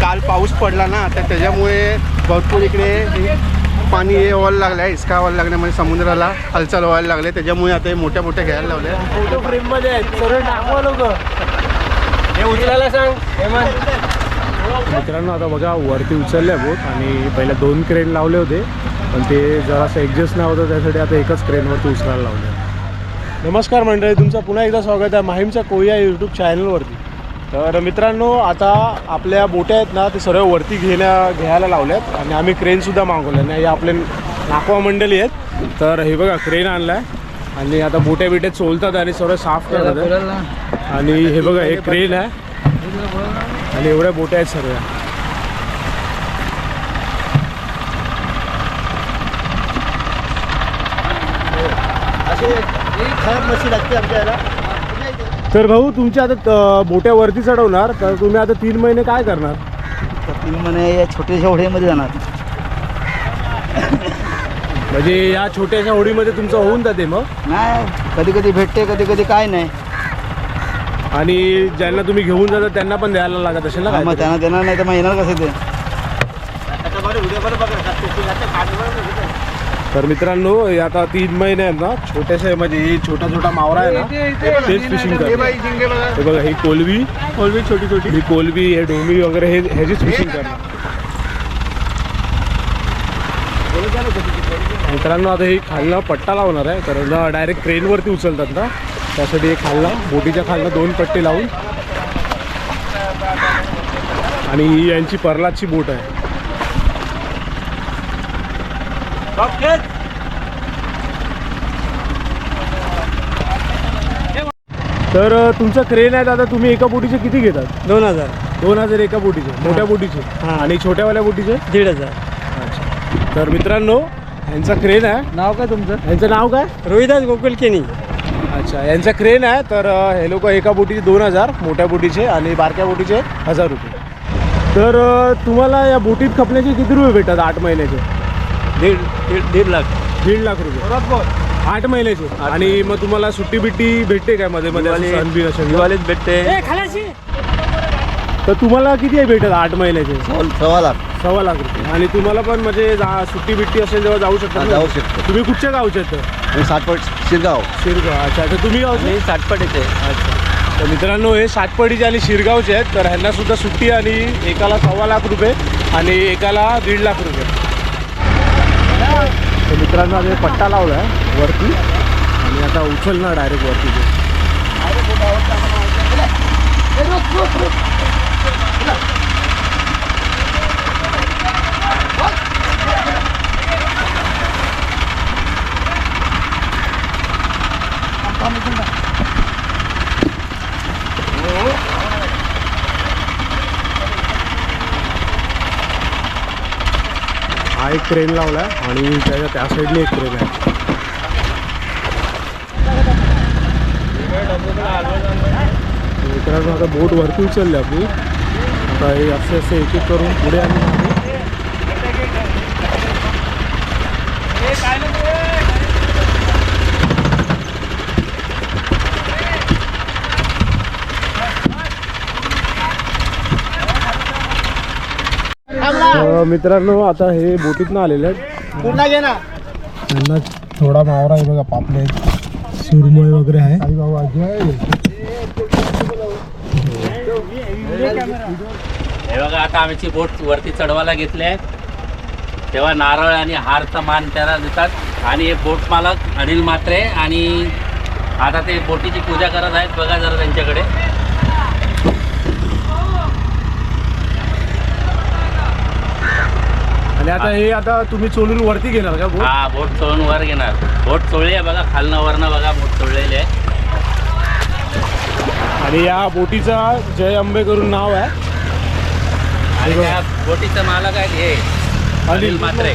काल पाऊस पडला ना तर त्याच्यामुळे भरपूर इकडे पाणी हे व्हायला लागलं आहे इसका व्हायला लागल्यामुळे समुद्राला हालचाल व्हायला लागले. त्याच्यामुळे आता हे मोठ्या मोठ्या घ्यायला लावल्या फोटो फ्रेममध्ये आहेत. सर्व टाकवा लोक. हे उचलायला सांग. हेमंत मित्रांनो आता बघा वरती उचलल्या बोट आणि पहिल्या दोन क्रेन लावले होते. पण ते जरासं ॲडजस्ट नाही होतं त्यासाठी आता एकच क्रेनवरती उचलायला लावले नमस्कार मंडळी तुमचं पुन्हा एकदा स्वागत आहे. माहीमच्या कोया यूट्यूब चॅनलवरती तर मित्रांनो आता आपल्या बोट्या आहेत ना ते सर्व वरती घेण्या घ्यायला लावल्यात आणि आम्ही क्रेनसुद्धा मागवल्या आणि हे आपले नाकवा मंडळी आहेत. तर हे बघा क्रेन आणला आहे आणि आता बोट्या बिट्या चोलतात आणि सर्व साफ करतात. आणि हे बघा हे क्रेन आहे. आणि एवढ्या बोट्या आहेत सर्व असे खराब मशीन लागते आमच्या याला. तर भाऊ तुमच्या आता बोट्या वरती चढवणार तर तुम्ही आता तीन महिने काय करणार तर तीन महिने या छोट्याशा होडीमध्ये जाणार म्हणजे या छोट्याशा होडीमध्ये तुमचं होऊन जाते मग नाही कधी कधी भेटते कधी कधी काय नाही आणि ज्यांना तुम्ही घेऊन जाता त्यांना पण द्यायला लागत असेल ना हा, मग? त्यांना देणार नाही तर मग येणार कसे ते तर मित्रांनो आता तीन महिने आहेत ना छोट्याशा म्हणजे ही छोटा छोटा मावरा आहे ना तेच फिशिंग जिंगे बघा. हे बघा ही कोलवी. कोलवी छोटी छोटी. ही कोलवी हे डोमी वगैरे हे ह्याचीच फिशिंग करतात मित्रांनो आता ही खालनं पट्टा लावणार आहे. कारण डायरेक्ट ट्रेनवरती उचलतात ना. त्यासाठी हे खालनं बोटीच्या खालनं दोन पट्टे लावून. आणि ही यांची पर्लाची बोट आहे. तर तुमचं क्रेन आहे आता तुम्ही एका बोटीचे किती घेतात? दोन हजार. दोन हजार एका बोटीचे मोठ्या बोटीचे. हा. आणि छोट्यावाल्या बोटीचे? दीड हजार. अच्छा. तर मित्रांनो यांचा क्रेन आहे. नाव काय तुमचं? यांचं नाव काय? रोहिदास गोकुल केनी. अच्छा यांचा क्रेन आहे. तर अ, हे लोक एका बोटीचे दोन हजार मोठ्या बोटीचे आणि बारक्या बोटीचे हजार रुपये. तर अ, तुम्हाला या बोटीत खपण्याचे किती रुपये भेटतात आठ महिन्याचे? दीड दीड दीड लाख. दीड लाख रुपये. आठ महिन्याचे. आणि मग तुम्हाला सुट्टी बिट्टी भेटते काय मध्ये? मध्ये असं सण बिन असेल तर? दिवाळीत भेटते. तर तुम्हाला किती आहे भेटत आठ महिन्याचे? सव्वा सव्वा लाख. सव्वा लाख रुपये. आणि तुम्हाला पण म्हणजे जा- सुट्टी बिट्टी असेल तेव्हा जाऊ शकता हा, ना? जाऊ शकतो. तुम्ही कुठच्या गावचे आहेत? तर? आणि सातपट शिरगाव. शिरगाव. अच्छा तर तुम्ही गावचे? सातपटीचे अच्छा. तर मित्रांनो हे सातपडीचे आणि शिरगावचे आहेत. तर ह्यांना सुद्धा सुट्टी आणि एकाला सव्वा लाख रुपये आणि एकाला दीड लाख रुपये. मित्रांनो आम्ही पट्टा लावला आहे वरती आणि आता उचलणार डायरेक्ट वरती ते. एक ट्रेन लावला आहे आणि त्याच्या त्या साईडने एक ट्रेन आहे. मित्रांनो आता बोट वरती उचलली आपली आता हे असे असे एक एक करून पुढे आणि मित्रांनो आता हे बोटीतनं आलेले आहेत. घे ना. त्यांना थोडा मावरा आहे बघा पापले सुरमई वगैरे आहे. आई बाबा हे बघा आता आमची बोट वरती चढवायला घेतली आहे. तेव्हा नारळ आणि हारचा मान त्याला देतात. आणि हे बोट मालक अनिल मात्रे आणि आता ते बोटीची पूजा करत आहेत. बघा जरा त्यांच्याकडे. आणि आता हे आता तुम्ही चोलून वरती घेणार का बोट? हा बोट चोळून वर घेणार. बोट चोळली आहे बघा खालनं वरनं बघा बोट चोळलेली आहे. आणि या बोटीचा जय अंबे करून नाव आहे. आणि त्या बोटीचं मालक आहेत हे अनिल मात्रे.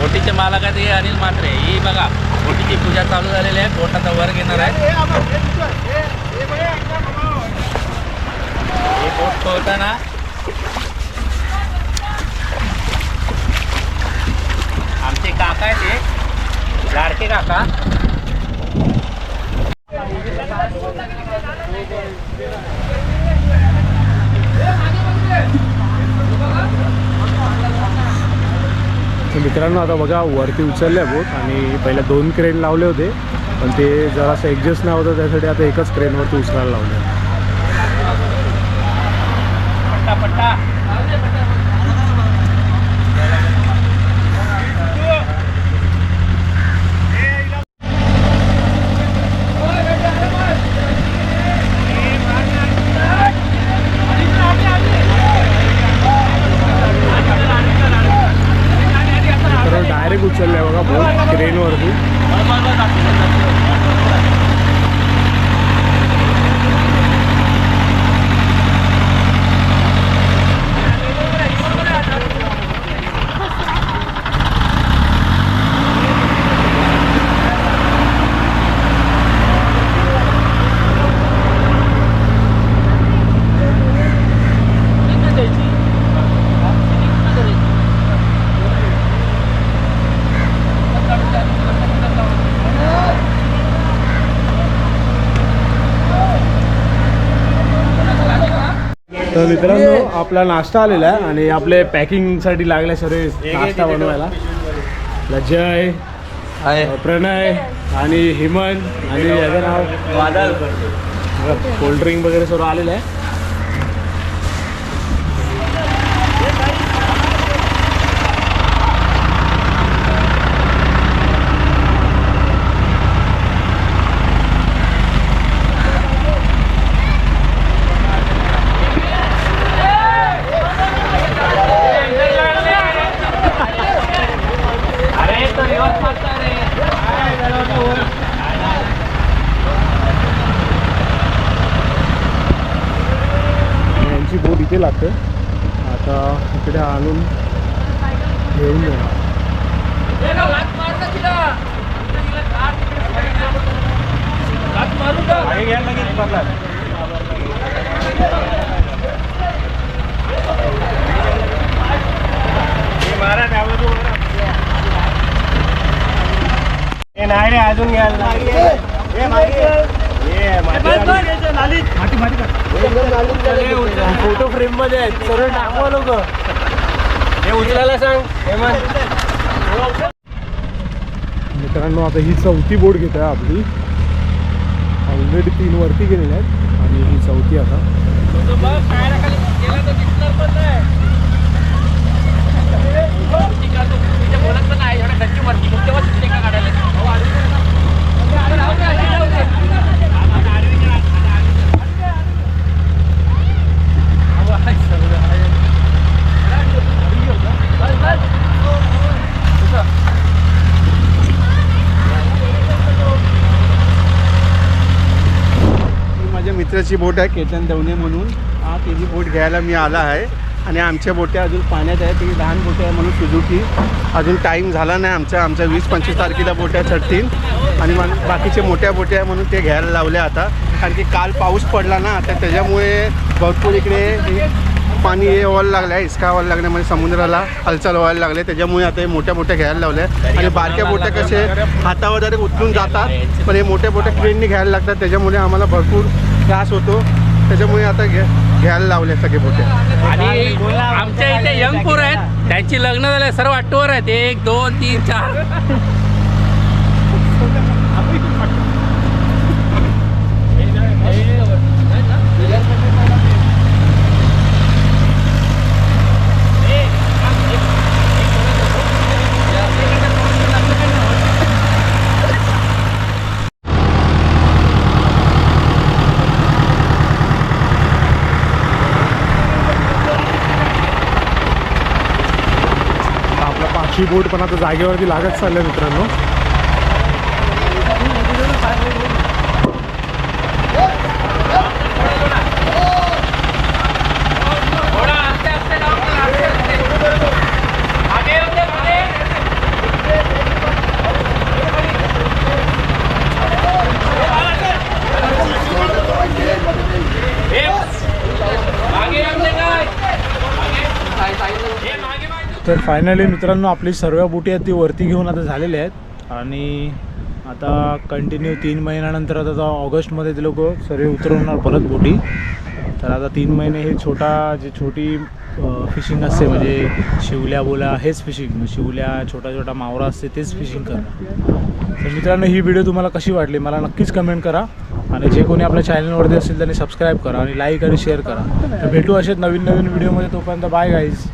बोटीचे मालक आहेत हे अनिल मात्रे. ही बघा बोटीची पूजा चालू झालेली आहे. बोट आता वर घेणार आहे. हे बोट चोळताना लाडके काका. मित्रांनो आता बघा वरती उचलले बोट आणि पहिल्या दोन क्रेन लावले होते. पण ते जरासं ऍडजस्ट नाही होतं त्यासाठी आता एकच क्रेनवरती उचलायला लावले. पट्टा पट्टा. तर मित्रांनो आपला नाश्ता आलेला आहे आणि आपले पॅकिंगसाठी लागले सर्व नाश्ता बनवायला. आपला जय प्रणय आणि हेमंत आणि याचं नाव वादळ. कोल्ड्रिंक वगैरे सर्व आलेलं आहे अरे तो रिवर्स मारता रे आणि यांची बोट इथे लागते आता इकडे आणून घेऊन जाणार नाही रे अजून घ्यायला फोटो फ्रेममध्ये आहेत. सर्व टाकवा लोक. हे उचलायला सांग. हेमंत मित्रांनो आता ही चौथी बोट घेत आहे आपली. ऑलरेडी तीन वरती गेलेल्या आहेत आणि ही चौथी आता. नाही माझ्या बोट आहे केतन दवणे म्हणून. हा त्याची बोट घ्यायला मी आला आहे. आणि आमच्या बोट्या अजून पाण्यात आहे ती लहान बोट आहे म्हणून सुजुकी अजून टाईम झाला नाही आमच्या आमच्या वीस पंचवीस तारखेला बोट्या चढतील आणि मग बाकीचे मोठ्या बोट्या आहे म्हणून ते घ्यायला लावल्या आता. कारण की काल पाऊस पडला ना तर त्याच्यामुळे भरपूर इकडे पाणी हे व्हायला लागलं आहे इस्का व्हायला लागल्यामुळे म्हणजे समुद्राला हालचाल व्हायला लागले त्याच्यामुळे आता हे मोठ्या मोठ्या घ्यायला लावल्या आणि बारक्या बोट्या कसे हातावर उचलून जातात पण हे मोठ्या मोठ्या ट्रेनने घ्यायला लागतात. त्याच्यामुळे आम्हाला भरपूर त्रास होतो. त्याच्यामुळे आता घ्या घ्यायला लावले सगळे मोठे आणि आमच्या इथे यंग पोर आहेत. त्यांची लग्न झाले सर्व आठवर आहेत एक दोन तीन चार. ही बोट पण आता जागेवरती लागत चाललं मित्रांनो थोडा आस्ते आस्ते जाओ, आस्ते आस्ते. आगे होते, आगे. हे, मागे आमचे काय हे मागे मागे तर फायनली मित्रांनो आपली सर्व बोटी आहेत ती वरती घेऊन आता झालेल्या आहेत. आणि आता कंटिन्यू तीन महिन्यानंतर आता आता ऑगस्टमध्ये ते लोक सर्व उतरवणार परत बोटी. तर आता तीन महिने हे छोटा जी छोटी फिशिंग असते म्हणजे शिवल्या बोला हेच फिशिंग शिवल्या छोटा छोटा मावरा असते तेच फिशिंग करणं. तर मित्रांनो ही व्हिडिओ तुम्हाला कशी वाटली मला नक्कीच कमेंट करा. आणि जे कोणी आपल्या चॅनलवरती असेल त्यांनी सबस्क्राईब करा आणि लाईक आणि शेअर करा. तर भेटू असेच नवीन नवीन व्हिडिओमध्ये तोपर्यंत बाय गाईज